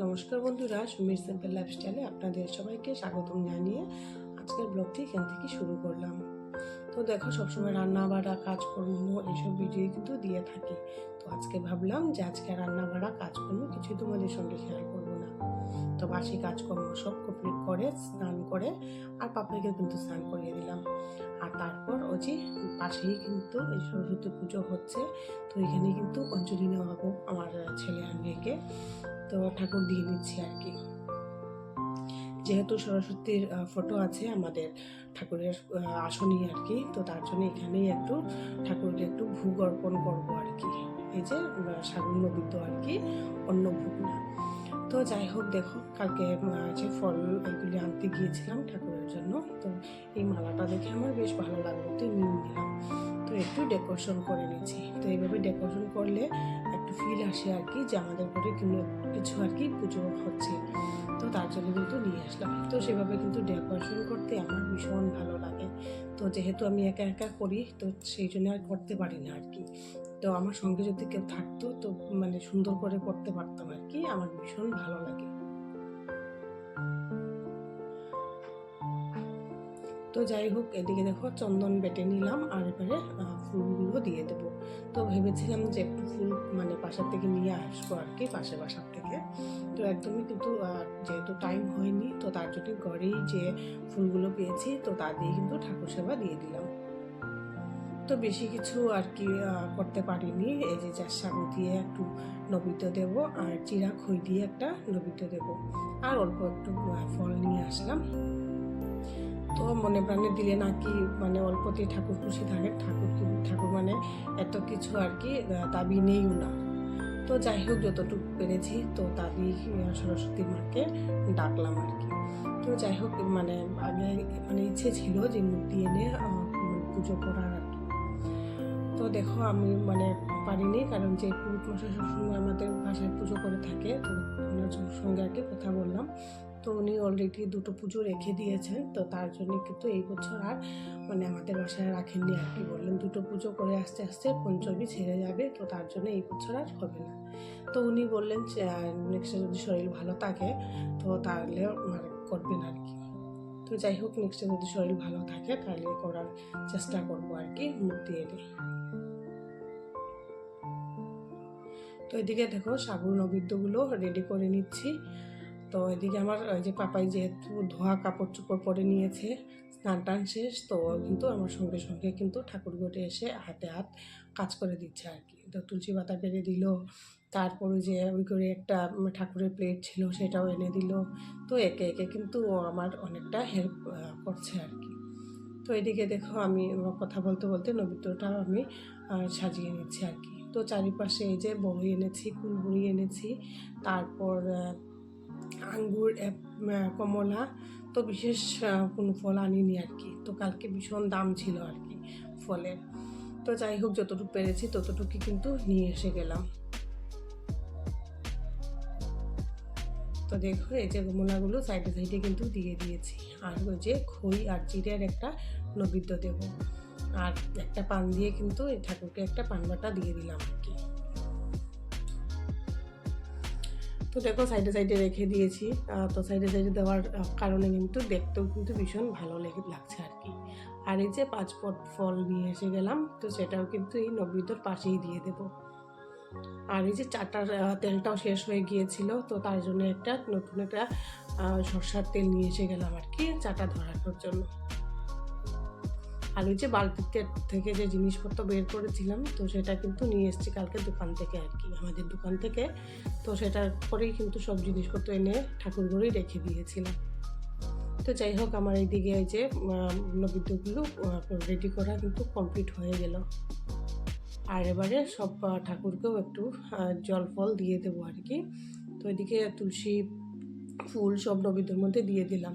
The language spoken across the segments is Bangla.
নমস্কার বন্ধুরা, সুমির সিম্পল লাইফস্টাইলে আপনাদের সবাইকে স্বাগতম জানিয়ে আজকের ব্লগটি এখান থেকে শুরু করলাম। তো দেখো, সবসময় রান্না বাড়া কাজকর্ম এইসব ভিডিও কিন্তু দিয়ে থাকি। তো আজকে ভাবলাম যে আজকে রান্না বাড়া কাজকর্ম কিছুই তোমাদের সঙ্গে শেয়ার করব না। তো বাসি কাজকর্ম সব কমপ্লিট করে, স্নান করে আর পাপাকে কিন্তু স্নান করিয়ে দিলাম। আর তারপর ও যে পাশেই কিন্তু এই সরস্বতী পুজো হচ্ছে, তো এখানে কিন্তু অঞ্জলি নেওয়া হবে আমার ছেলে আর মেয়েকে। তো ঠাকুর দিয়ে নিচ্ছি আর কি। যেহেতু সরস্বতীর ফটো আছে আমাদের ঠাকুরের আসনই আর কি, তো তার জন্য এখানেই একটু ঠাকুরকে একটু ভোগ অর্পণ করব আর কি। এই যে সাগুন নবিদ্য আর কি অন্য ভোগ না। তো যাই হোক, দেখো, কালকে যে ফল এগুলি আনতে গিয়েছিলাম ঠাকুরের জন্য, তো এই মালাটা দেখে আমার বেশ ভালো লাগল, তো নিয়ে নিলাম। তো একটু ডেকোরেশন করে নিচ্ছি। তো এইভাবে ডেকোরেশন করলে ফিল আসে আর কি যে আমাদের ঘরে কোনো কিছু আর কি পুজো হচ্ছে। তো তার জন্য কিন্তু নিয়ে আসলাম। তো সেভাবে কিন্তু ডেকোরেশন করতে আমার ভীষণ ভালো লাগে। তো যেহেতু আমি একা একা করি, তো সেই জন্য আর করতে পারি না আর কি। তো আমার সঙ্গে যদি কেউ থাকতো, তো মানে সুন্দর করে করতে পারতাম আর কি। আমার ভীষণ ভালো লাগে। তো যাই হোক, এদিকে দেখো চন্দন বেটে নিলাম আর এবারে ফুলগুলো দিয়ে দেবো। তো ভেবেছিলাম যে একটু ফুল মানে বাসার থেকে নিয়ে আসব আর কি, পাশে বাসার থেকে। তো একদমই কিন্তু যেহেতু টাইম হয়নি, তো তার জন্য ঘরেই যে ফুলগুলো পেয়েছি, তো তা দিয়ে কিন্তু ঠাকুর সেবা দিয়ে দিলাম। তো বেশি কিছু আর কি করতে পারিনি। এই যে চার সাগু দিয়ে একটু নবিত দেব আর চিরা খই দিয়ে একটা নবিত দেব। আর অল্প একটু ফল নিয়ে আসলাম। তো মনে প্রাণে দিলে নাকি মানে অল্পতেই ঠাকুর খুশি থাকে ঠাকুর ঠাকুর মানে এত কিছু আর কি দাবি নেইও না। তো যাই হোক যতটুকু পেরেছি তো আহ, সরস্বতী মাকে ডাকলাম আর কি। তো যাই হোক মানে আগে মানে ইচ্ছে ছিল যে মূর্তি এনে পুজো করার আর কি। তো দেখো আমি মানে পারিনি কারণ যে পুরুষ মশাই সবসময় আমাদের বাসায় পুজো করে থাকে তো সঙ্গে আর কি কথা বললাম। তো উনি অলরেডি দুটো পুজো রেখে দিয়েছেন। তো তার জন্য কিন্তু এই বছর আর মানে আমাদের বাসায় রাখেননি। আর কি বললেন দুটো পুজো করে আস্তে আস্তে পঞ্চমী ছেড়ে যাবে, তো তার জন্য এই বছর আর হবে না। তো উনি বললেন নেক্সটে যদি শরীর ভালো থাকে, তো তাহলে মানে করবেন আর কি। তো যাই হোক নেক্সটে যদি শরীর ভালো থাকে, তাহলে করার চেষ্টা করব আর কি মূর্তি এনে তো এদিকে দেখো সাগুর নৈবেদ্যগুলো রেডি করে নিচ্ছি। তো এদিকে আমার, ওই যে পাপাই যেহেতু ধোয়া কাপড় চোপড় পরে নিয়েছে, স্নান টান শেষ, তো কিন্তু আমার সঙ্গে সঙ্গে কিন্তু ঠাকুর ঘটে এসে হাতে হাত কাজ করে দিচ্ছে আর কি। তো তুলসী পাতা পেরে দিল, তারপরে যে ওই করে একটা ঠাকুরের প্লেট ছিল সেটাও এনে দিল, তো একে একে কিন্তু আমার অনেকটা হেল্প করছে আর কি। তো এদিকে দেখো আমি কথা বলতে বলতে নবিত্রটাও আমি সাজিয়ে নিচ্ছি আর কি। তো চারিপাশে এই যে বড়ি এনেছি কুলবুড়ি এনেছি, তারপর আঙ্গুর কমলা, তো বিশেষ কোনো ফল আনিনি আর কি। তো কালকে ভীষণ দাম ছিল আর কি ফলের। তো যাই হোক, যতটুকু পেরেছি ততটুকু কিন্তু নিয়ে এসে গেলাম। তো দেখো, এই যে কমলাগুলো সাইডে সাইডে কিন্তু দিয়ে দিয়েছি। আর ওই যে খই আর চিড়ের একটা নৈবেদ্য দেব। আর একটা পান দিয়ে কিন্তু ঠাকুরকে একটা পান বাটা দিয়ে দিলাম আর কি। তো দেখো সাইডে সাইডে রেখে দিয়েছি। তো সাইডে সাইডে দেওয়ার কারণে কিন্তু দেখতেও কিন্তু ভীষণ ভালো লেগে লাগছে আর কি। আর এই যে পাঁচ পট ফল নিয়ে এসে গেলাম, তো সেটাও কিন্তু এই নবীতর পাশেই দিয়ে দেব। আর এই যে চাটার তেলটাও শেষ হয়ে গিয়েছিল, তো তার জন্য একটা নতুন একটা সর্ষার তেল নিয়ে এসে গেলাম আর কি, চাটা ধরানোর জন্য। ওই যে বালতিতে থেকে যে জিনিসপত্র বের করেছিলাম, তো সেটা কিন্তু নিয়ে এসেছি কালকে দোকান থেকে আর কি। আমাদের দোকান থেকে, তো সেটার পরেই কিন্তু সব জিনিসপত্র এনে ঠাকুর ঘরেই রেখে দিয়েছিলাম। তো যাই হোক, আমার এইদিকে এই যে নৈবেদ্যগুলো রেডি করা কিন্তু কমপ্লিট হয়ে গেল। আর এবারে সব ঠাকুরকেও একটু জল ফল দিয়ে দেবো আর কি। তো এদিকে তুলসী ফুল সব নৈবেদ্যের মধ্যে দিয়ে দিলাম।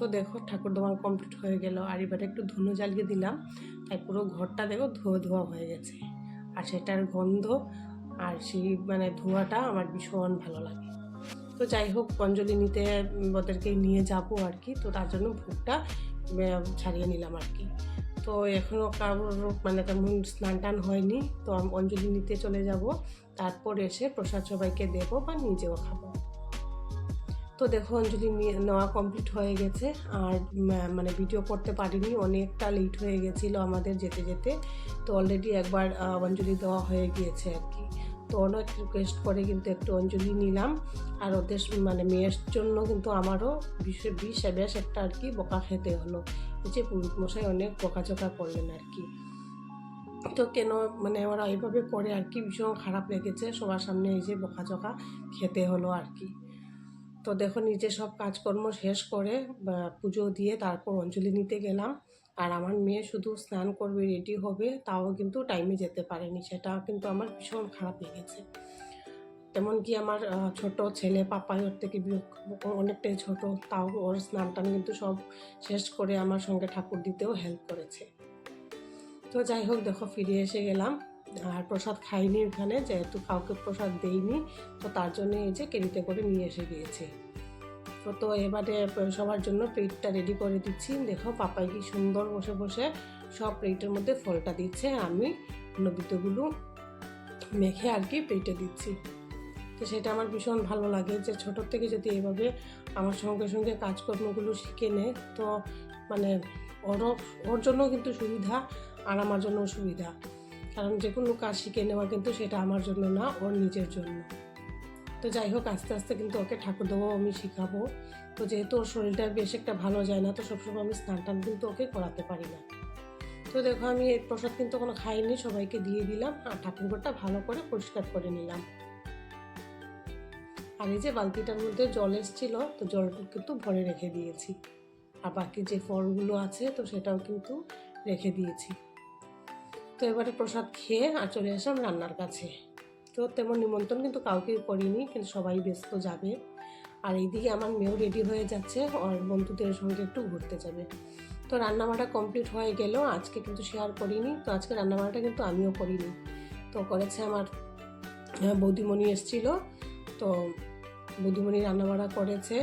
তো দেখো ঠাকুর দেওয়া কমপ্লিট হয়ে গেল। আর এবারে একটু ধুনো জ্বালিয়ে দিলাম। তাই পুরো ঘরটা দেখো ধোয়া ধোয়া হয়ে গেছে। আর সেটার গন্ধ আর সেই মানে ধোঁয়াটা আমার ভীষণ ভালো লাগে। তো যাই হোক অঞ্জলি নিতে ওদেরকে নিয়ে যাব আর কি। তো তার জন্য ভোগটা ছাড়িয়ে নিলাম আর কি। তো এখনও কারোর মানে তেমন স্নান টান হয়নি। তো অঞ্জলি নিতে চলে যাব। তারপর এসে প্রসাদ সবাইকে দেবো বা নিজেও খাব। তো দেখো অঞ্জলি নেওয়া কমপ্লিট হয়ে গেছে, আর মানে ভিডিও করতে পারিনি, অনেকটা লেট হয়ে গেছিল আমাদের যেতে যেতে, তো অলরেডি একবার অঞ্জলি দেওয়া হয়ে গিয়েছে আর কি। তো অনেক রিকোয়েস্ট করে কিন্তু একটু অঞ্জলি নিলাম, আর ওদের মানে মেয়ের জন্য কিন্তু আমারও বিশ বিশ বেশ একটা আর কি বোকা খেতে হলো। যে পুরুষ মশাই অনেক বকাঝকা করলেন আর কি। তো কেন মানে ওরা এইভাবে করে আর কি ভীষণ খারাপ লেগেছে, সবার সামনে এই যে বকাঝকা খেতে হলো আর কি। তো দেখো নিজে সব কাজকর্ম শেষ করে পুজো দিয়ে তারপর অঞ্জলি নিতে গেলাম। আর আমার মেয়ে শুধু স্নান করবে রেডি হবে, তাও কিন্তু টাইমে যেতে পারেনি। সেটা কিন্তু আমার ভীষণ খারাপ লেগেছে। তেমন কি আমার ছোট ছেলে পাপাই ওর থেকে অনেকটাই ছোট, তাও ওর স্নান টান কিন্তু সব শেষ করে আমার সঙ্গে ঠাকুর দিতেও হেল্প করেছে। তো যাই হোক, দেখো ফিরে এসে গেলাম। আর প্রসাদ খাইনি ওখানে যেহেতু কাউকে প্রসাদ দেইনি, তো তার জন্য এই যে কেরিতে করে নিয়ে এসে গিয়েছে। তো এবারে সবার জন্য প্লেটটা রেডি করে দিচ্ছি। দেখো, পাপাই কি সুন্দর বসে বসে সব প্লেটের মধ্যে ফলটা দিচ্ছে। আমি নবিতগুলো মেখে আর কি প্লেটে দিচ্ছি। তো সেটা আমার ভীষণ ভালো লাগে যে ছোটোর থেকে যদি এভাবে আমার সঙ্গে সঙ্গে কাজকর্মগুলো শিখে নেয়, তো মানে ওরও ওর জন্য কিন্তু সুবিধা আর আমার জন্য সুবিধা। কারণ যে কোনো কাজ শিখে নেওয়া কিন্তু সেটা আমার জন্য না, ওর নিজের জন্য। তো যাই হোক, আস্তে আস্তে কিন্তু ওকে ঠাকুর দেবো, আমি শিখাবো। তো যেহেতু ওর শরীরটা বেশ একটা ভালো যায় না, তো সবসময় আমি স্নান টান কিন্তু ওকে করাতে পারি না। তো দেখো, আমি এর প্রসাদ কিন্তু কোনো খাইনি, সবাইকে দিয়ে দিলাম আর ঠাকুরঘরটা ভালো করে পরিষ্কার করে নিলাম। আর এই যে বালতিটার মধ্যে জল এসেছিল, তো জল কিন্তু ভরে রেখে দিয়েছি। আর বাকি যে ফলগুলো আছে, তো সেটাও কিন্তু রেখে দিয়েছি। তো এবারে প্রসাদ খেয়ে আর চলে আসলাম রান্নার কাছে। তো তেমন নিমন্ত্রণ কিন্তু কাউকে করিনি, কিন্তু সবাই ব্যস্ত যাবে। আর এইদিকে আমার মেয়েও রেডি হয়ে যাচ্ছে, আর বন্ধুদের সঙ্গে একটু ঘুরতে যাবে। তো রান্নাবাড়া কমপ্লিট হয়ে গেল, আজকে কিন্তু শেয়ার করিনি, তো আজকে রান্নাবাড়াটা কিন্তু আমিও করিনি। তো করেছে আমার বৌদিমণি এসেছিল, তো বৌদিমণি রান্নাবাড়া করেছে।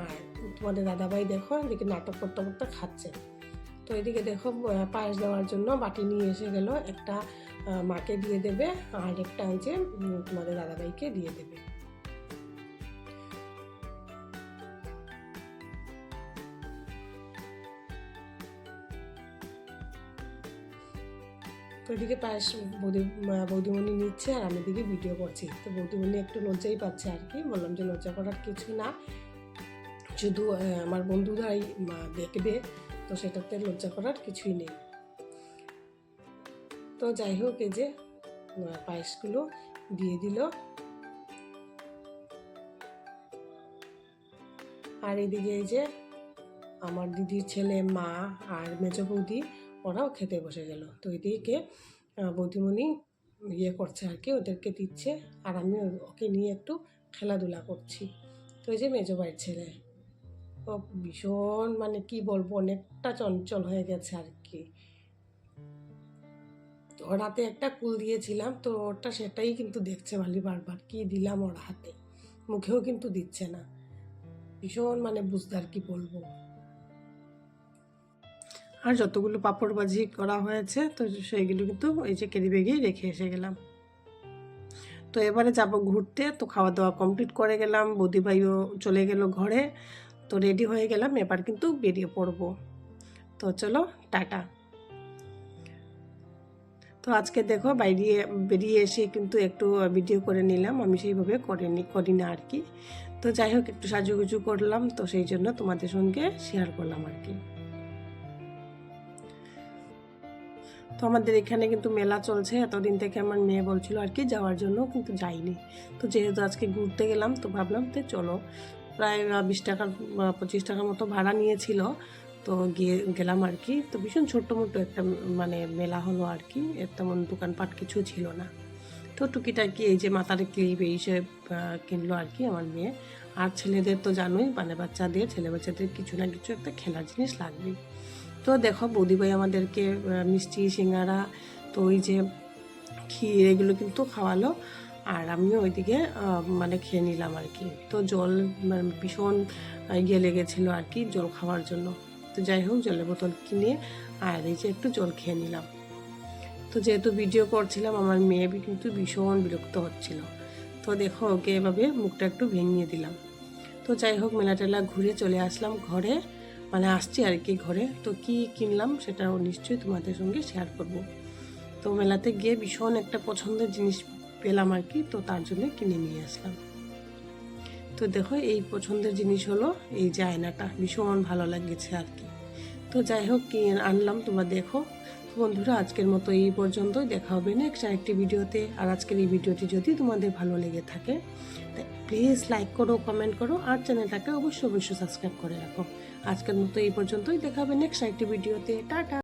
আর তোমাদের দাদাভাই দেখো এদিকে নাটক করতে করতে খাচ্ছে। তো এদিকে দেখো পায়েস দেওয়ার জন্য বাটি নিয়ে এসে গেল। একটা মাকে দিয়ে দেবে আর একটা ওই তোমাদের দাদাভাইকে দিয়ে দেবে। তো এদিকে পায়েস বৌদি বৌদিমণি নিচ্ছে আর আমি এদিকে ভিডিও করছি। তো বৌদিমণি একটু লজ্জাই পাচ্ছে আর কি। বললাম যে লজ্জা করার কিছু না। শুধু আমার বন্ধুরাই দেখবে। তো সেটাতে লজ্জা করার কিছুই নেই। তো যাই হোক, এই যে পায়েসগুলো দিয়ে দিল। আর এদিকে এই যে, আমার দিদির ছেলে, মা আর মেজ বৌদি, ওরাও খেতে বসে গেল। তো এদিকে বৌদিমণি ইয়ে করছে আর কি, ওদেরকে দিচ্ছে। আর আমি ওকে নিয়ে একটু খেলাধুলা করছি। তো এই যে, মেজো বাড়ির ছেলে। ভীষণ মানে কি বলব, অনেকটা চঞ্চল হয়ে গেছে আর কি তো ওর হাতে একটা কুল দিয়েছিলাম, তো ওটা সেটাই কিন্তু দেখছে মালি বারবার, কি দিলাম ওর হাতে? মুখেও কিন্তু দিচ্ছে না। ভীষণ মানে বুঝদার কি বলব। আর যতগুলো পাঁপড় বাজি করা হয়েছে, তো সেইগুলো কিন্তু এই যে কেরি বেগেই রেখে এসে গেলাম। তো এবারে যাব ঘুরতে, তো খাওয়া দাওয়া কমপ্লিট করে গেলাম, বৌদি ভাইও চলে গেল ঘরে। তো রেডি হয়ে গেলাম, এবার কিন্তু বেরিয়ে পড়ব। তো চলো, টাটা। তো আজকে দেখো বাইরে বেরিয়ে এসে কিন্তু একটু ভিডিও করে নিলাম, আমি সেইভাবে করিনি, করি না আর কি। তো যাই হোক, একটু সাজুগুজু করলাম, তো সেই জন্য তোমাদের সঙ্গে শেয়ার করলাম আর কি। তো আমাদের এখানে কিন্তু মেলা চলছে, এতদিন থেকে আমার মেয়ে বলছিল আর কি, যাওয়ার জন্য কিন্তু যাইনি। তো যেহেতু আজকে ঘুরতে গেলাম, তো ভাবলাম তো চলো প্রায় বিশ টাকার পঁচিশ টাকার মতো ভাড়া নিয়েছিল। তো গিয়ে গেলাম আর কি। তো ভীষণ ছোট্ট মোটো একটা মানে মেলা হলো আর কি। এর তেমন দোকানপাট কিছু ছিল না। তো টুকিটাকি এই যে মাথার ক্লিপ এইসব আহ, কিনলো আর কি আমার মেয়ে। আর ছেলেদের তো জানোই মানে বাচ্চাদের ছেলে বাচ্চাদের কিছু না কিছু একটা খেলার জিনিস লাগবেই। তো দেখো বৌদিভাই আমাদেরকে মিষ্টি সিঙ্গারা তো ওই যে ক্ষীর এগুলো কিন্তু খাওয়ালো। আর আমিও ওইদিকে মানে খেয়ে নিলাম আর কি। তো জল মানে ভীষণ ইয়ে লেগেছিলো আর কি জল খাওয়ার জন্য। তো যাই হোক, জলের বোতল কিনে আর এই যে একটু জল খেয়ে নিলাম। তো যেহেতু ভিডিও করছিলাম, আমার মেয়ে কিন্তু ভীষণ বিরক্ত হচ্ছিল। তো দেখো ওকে এভাবে মুখটা একটু ভেঙিয়ে দিলাম। তো যাই হোক মেলা টেলা ঘুরে চলে আসলাম ঘরে। মানে আসছি আর কি ঘরে। তো কি কিনলাম সেটা নিশ্চয়ই তোমাদের সঙ্গে শেয়ার করব। তো মেলাতে গিয়ে ভীষণ একটা পছন্দের জিনিস পেলাম আর কি, তো তার জন্য কিনে নিয়ে আসলাম। তো দেখো, এই পছন্দের জিনিস হলো এই যে আয়নাটা ভীষণ ভালো লাগছে আর কি। তো যাই হোক কি আনলাম, তোমরা দেখো। বন্ধুরা, আজকের মতো এই পর্যন্তই, দেখা হবে নেক্সট আরেকটি ভিডিওতে। আর আজকের এই ভিডিওটি যদি তোমাদের ভালো লেগে থাকে প্লিজ লাইক করো কমেন্ট করো, আর চ্যানেলটাকে অবশ্যই অবশ্যই সাবস্ক্রাইব করে রাখো। আজকের মতো এই পর্যন্তই, দেখা হবে নেক্সট আরেকটি ভিডিওতে। টাটা!